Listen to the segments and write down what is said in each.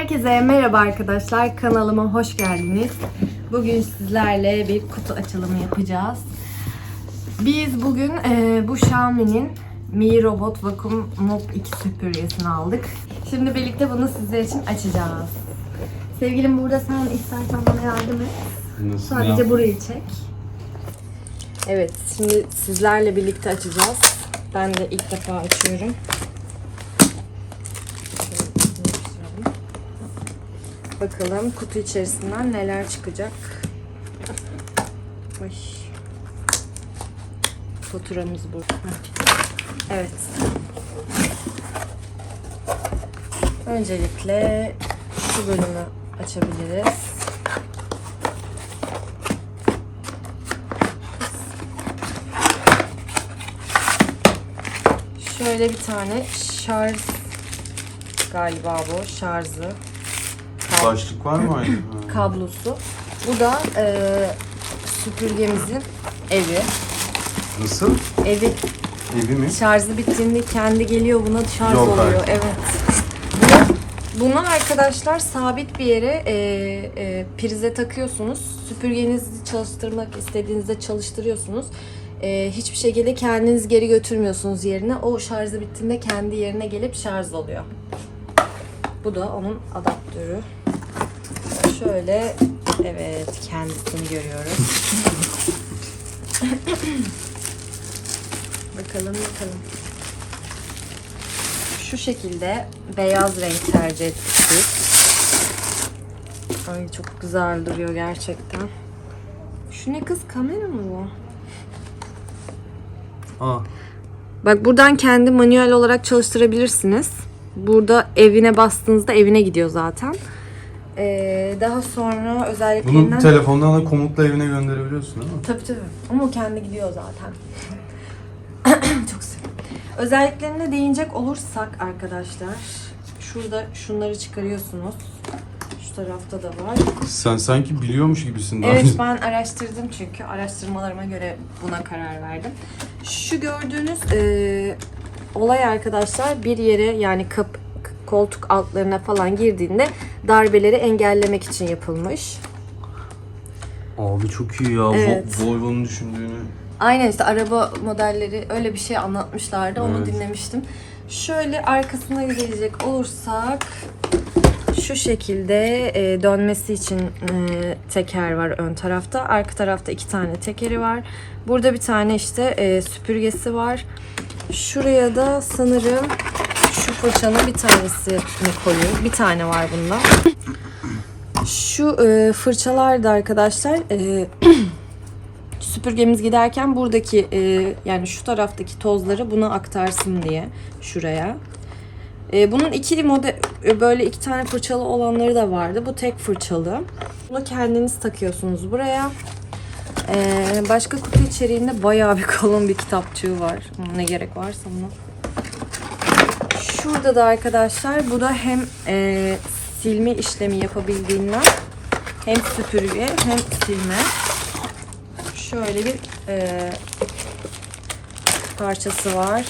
Herkese merhaba arkadaşlar. Kanalıma hoş geldiniz. Bugün sizlerle bir kutu açılımı yapacağız. Biz bugün e, bu Xiaomi'nin Mi Robot Vacuum Mop 2 süpürgesini aldık. Şimdi birlikte bunu sizler için açacağız. Sevgilim burada sen istersen bana yardım et. Nasıl Sadece ya? burayı çek. Evet, şimdi sizlerle birlikte açacağız. Ben de ilk defa açıyorum. Bakalım kutu içerisinden neler çıkacak. Ay. Faturamız burada. Evet. Öncelikle şu bölümü açabiliriz. Şöyle bir tane şarj galiba bu şarjı Başlık var mı aynı? Kablosu. Bu da e, süpürgemizin evi. Nasıl? Evi Evi mi? şarjı bittiğinde kendi geliyor buna şarj Yok oluyor. artık. Evet. Bunu, bunu arkadaşlar sabit bir yere e, e, prize takıyorsunuz. Süpürgenizi çalıştırmak istediğinizde çalıştırıyorsunuz. E, hiçbir şekilde kendiniz geri götürmüyorsunuz yerine. O şarjı bittiğinde kendi yerine gelip şarj oluyor. Bu da onun adaptörü. Şöyle evet kendisini görüyoruz. bakalım bakalım. Şu şekilde beyaz renk tercih ettik. Ay çok güzel duruyor gerçekten. Şu ne kız kamera mı bu? Aa, Bak buradan kendi manuel olarak çalıştırabilirsiniz. Burada evine bastığınızda evine gidiyor zaten. Ee, daha sonra bunu özelliklerinden... telefondan da komutla evine gönderebiliyorsun değil mi? Tabii tabii. Ama o kendi gidiyor zaten. Çok seviyorum. Özelliklerine değinecek olursak arkadaşlar. Şurada şunları çıkarıyorsunuz. Şu tarafta da var. Sen sanki biliyormuş gibisin daha Evet önce. ben araştırdım çünkü. Araştırmalarıma göre buna karar verdim. Şu gördüğünüz e, olay arkadaşlar bir yere yani kap, koltuk altlarına falan girdiğinde darbeleri engellemek için yapılmış. Abi çok iyi ya. Evet. Vo- Volvo'nun düşündüğünü. Aynen işte araba modelleri öyle bir şey anlatmışlardı. Onu Evet. dinlemiştim. Şöyle arkasına gelecek olursak şu şekilde e, dönmesi için e, teker var ön tarafta. Arka tarafta iki tane tekeri var. Burada bir tane işte e, süpürgesi var. Şuraya da sanırım fırçanın bir tanesini koyuyor. Bir tane var bunda. Şu e, fırçalar da arkadaşlar e, süpürgemiz giderken buradaki e, yani şu taraftaki tozları buna aktarsın diye şuraya. E, bunun ikili model e, böyle iki tane fırçalı olanları da vardı. Bu tek fırçalı. Bunu kendiniz takıyorsunuz buraya. E, başka kutu içeriğinde bayağı bir kalın bir kitapçığı var. Ne gerek varsa buna. Şurada da arkadaşlar bu da hem e, silme işlemi yapabildiğinden hem süpürge hem silme şöyle bir e, parçası var.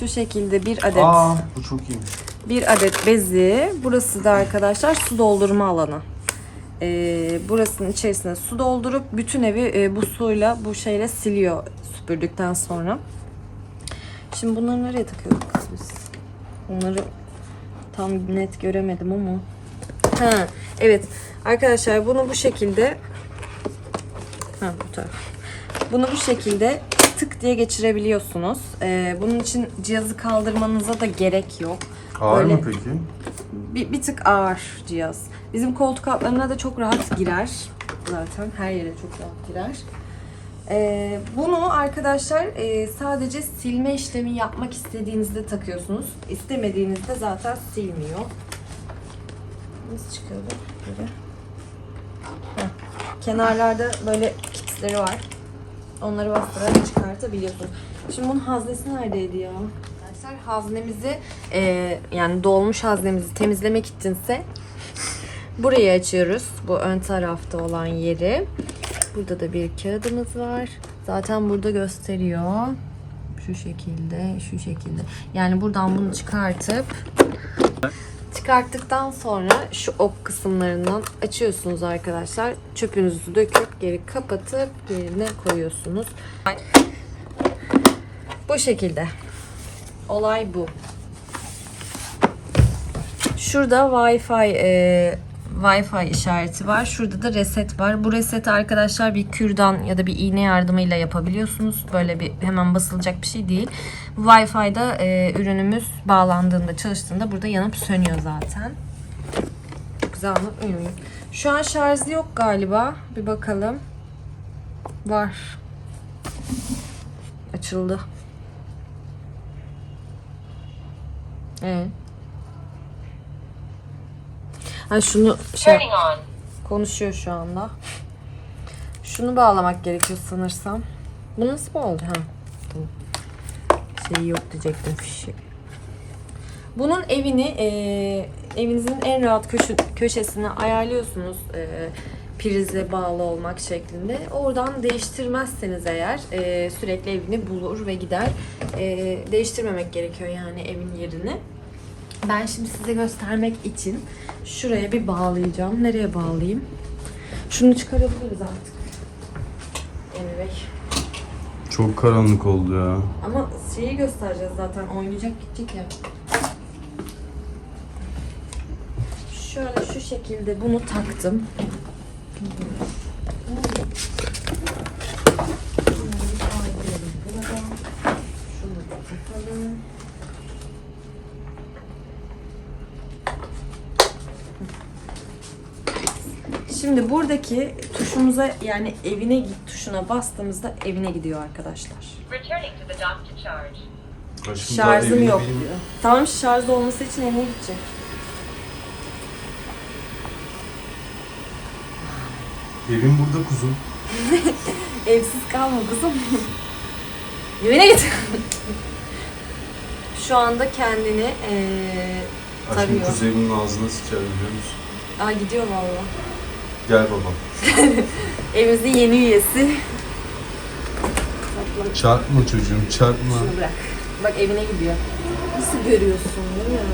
Şu şekilde bir adet Aa, bu çok iyiymiş. bir adet bezi. Burası da arkadaşlar su doldurma alanı. E, burasının içerisine su doldurup bütün evi e, bu suyla bu şeyle siliyor süpürdükten sonra. Şimdi bunları nereye takıyorduk kız biz? Onları tam net göremedim ama. Ha, evet. Arkadaşlar bunu bu şekilde Ha bu taraf. Bunu bu şekilde tık diye geçirebiliyorsunuz. Ee, bunun için cihazı kaldırmanıza da gerek yok. Ağır Böyle mı peki? Bir, bir tık ağır cihaz. Bizim koltuk altlarına da çok rahat girer. Zaten her yere çok rahat girer. Ee, bunu arkadaşlar e, sadece silme işlemi yapmak istediğinizde takıyorsunuz. İstemediğinizde zaten silmiyor. Nasıl çıkıyor bu? Böyle. Heh. Kenarlarda böyle kitleri var. Onları bastırarak çıkartabiliyorsunuz. Şimdi bunun haznesi neredeydi ya? Arkadaşlar haznemizi e, yani dolmuş haznemizi temizlemek içinse burayı açıyoruz. Bu ön tarafta olan yeri. Burada da bir kağıdımız var. Zaten burada gösteriyor. Şu şekilde, şu şekilde. Yani buradan bunu çıkartıp Çıkarttıktan sonra şu ok kısımlarından açıyorsunuz arkadaşlar. Çöpünüzü döküp geri kapatıp yerine koyuyorsunuz. Bu şekilde. Olay bu. Şurada Wi-Fi e, Wi-Fi işareti var. Şurada da reset var. Bu reseti arkadaşlar bir kürdan ya da bir iğne yardımıyla yapabiliyorsunuz. Böyle bir hemen basılacak bir şey değil. Wi-Fi'da e, ürünümüz bağlandığında, çalıştığında burada yanıp sönüyor zaten. Çok güzel anlatmıyor? Şu an şarjı yok galiba. Bir bakalım. Var. Açıldı. Evet. Ha şunu şey konuşuyor şu anda. Şunu bağlamak gerekiyor sanırsam. Bu nasıl oldu ha? Tamam. Şey yok diyecektim fişi. Bunun evini e, evinizin en rahat köşe, köşesine ayarlıyorsunuz e, prize bağlı olmak şeklinde. Oradan değiştirmezseniz eğer e, sürekli evini bulur ve gider. E, değiştirmemek gerekiyor yani evin yerini. Ben şimdi size göstermek için şuraya bir bağlayacağım. Nereye bağlayayım? Şunu çıkarabiliriz artık. Emre Bey. Çok karanlık oldu ya. Ama şeyi göstereceğiz zaten. Oynayacak gidecek ya. Şöyle şu şekilde bunu taktım. Şimdi buradaki tuşumuza yani evine git tuşuna bastığımızda evine gidiyor arkadaşlar. Şarjım evine yok benim- diyor. Tamam şarjda olması için evine gidecek. Evim burada kuzum. Evsiz kalma kızım. Evine git. Şu anda kendini eee Aşkım Tarıyor. kuzey bunun ağzına sıçar biliyor musun? Aa gidiyor valla. Gel babam. Evimizin yeni üyesi. Tatlım. Çarpma çocuğum çarpma. Şunu bırak. Bak evine gidiyor. Nasıl görüyorsun değil mi?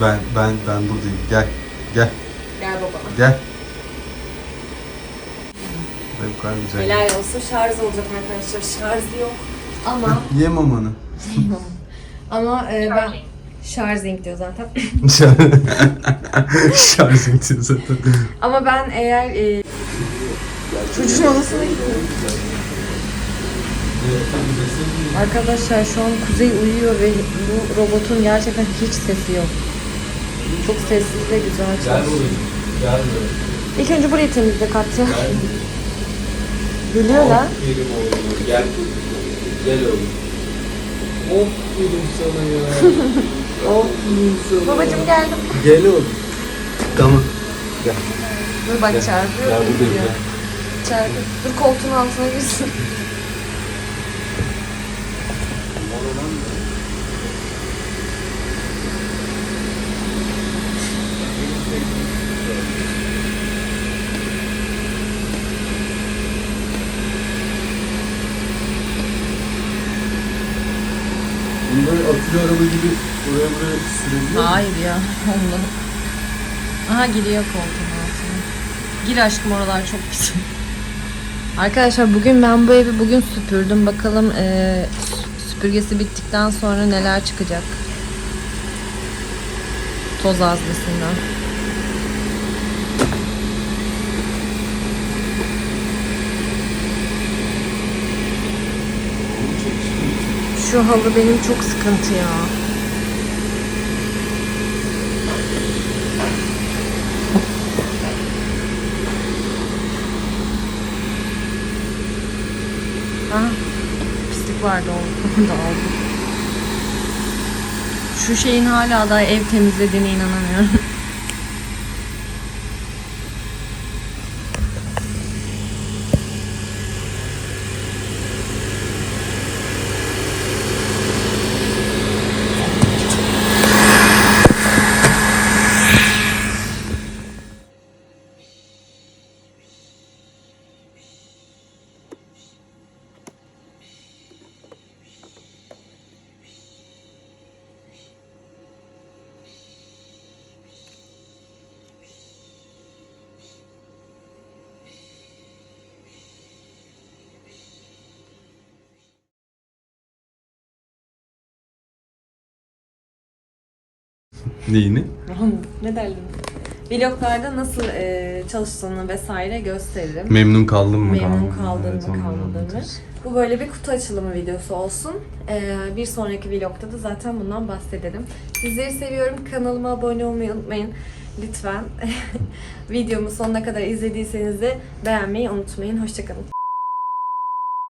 Ben ben ben buradayım. Gel. Gel. Gel babama. Gel. Ve bu kadar güzel. Helal olsun şarj olacak arkadaşlar. Şarjı yok. Ama Ye mamanı. ama e, ben. Şarjing diyor zaten. Şarj bitiyor zaten. Ama ben eğer e, çocuğun odasına gidiyorum. Arkadaşlar şu an Kuzey uyuyor ve bu robotun gerçekten hiç sesi yok. Çok sessiz ve güzel çalışıyor. Gel İlk önce burayı temizle Katya. Geliyor lan. Gel. Gel oğlum. Aferin sana ya. Babacım geldim. Gel oğlum. Tamam. Dur bak çarpıyor. Ya buradayım gidiyor. Çarpıyor. Dur koltuğun altına girsin. Böyle akülü araba gibi buraya buraya sürebiliyor? Hayır ya ondan. Aha giriyor koltuğun altına. Gir aşkım oralar çok pis. Arkadaşlar bugün ben bu evi bugün süpürdüm. Bakalım eee, süpürgesi bittikten sonra neler çıkacak. Toz azlesinden. Şu halı benim çok sıkıntı ya. Ah, pislik vardı. Onu da aldım. Şu şeyin hala da ev temizlediğine inanamıyorum. Neyini? ne derler? Vloglarda nasıl e, çalıştığını vesaire gösteririm. Memnun kaldın mı? Memnun kaldın mı kalmadın mı? Bu böyle bir kutu açılımı videosu olsun. Ee, bir sonraki vlogda da zaten bundan bahsedelim. Sizleri seviyorum. Kanalıma abone olmayı unutmayın. Lütfen videomu sonuna kadar izlediyseniz de beğenmeyi unutmayın. Hoşçakalın.